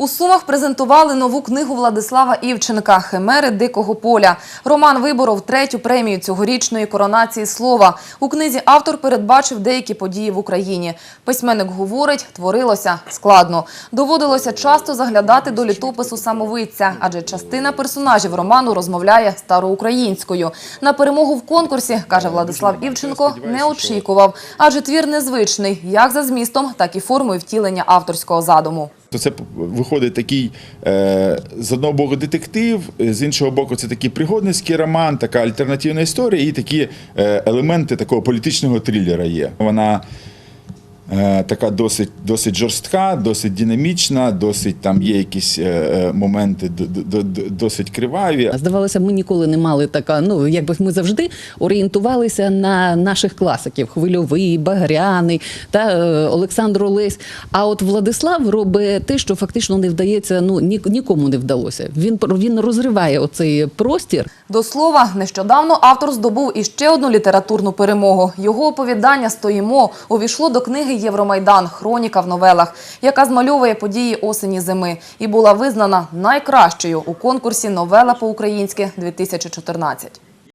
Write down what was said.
У Сумах презентували нову книгу Владислава Івченка «Химери дикого поля». Роман виборов третю премію цьогорічної коронації слова. У книзі автор передбачив деякі події в Україні. Письменник говорить, творилося складно. Доводилося часто заглядати до літопису самовидця, адже частина персонажів роману розмовляє староукраїнською. На перемогу в конкурсі, каже Владислав Івченко, не очікував, адже твір незвичний, як за змістом, так і формою втілення авторського задуму. То це виходить такий е, з одного боку детектив, з іншого боку, це такий пригодницький роман, така альтернативна історія, і такі е, елементи такого політичного трилера є. Вона така досить, досить жорстка, досить динамічна, досить там є якісь е, е, моменти д- д- д- досить криваві. Здавалося, ми ніколи не мали така. Ну якби ми завжди орієнтувалися на наших класиків: Хвильовий, Багряний та е, Олександр Олесь. А от Владислав робить те, що фактично не вдається. Ну ні, нікому не вдалося. Він він розриває оцей простір. До слова, нещодавно автор здобув іще одну літературну перемогу. Його оповідання «Стоїмо» увійшло до книги «Євромайдан. Хроніка в новелах», яка змальовує події осені-зими і була визнана найкращою у конкурсі «Новела по-українськи-2014».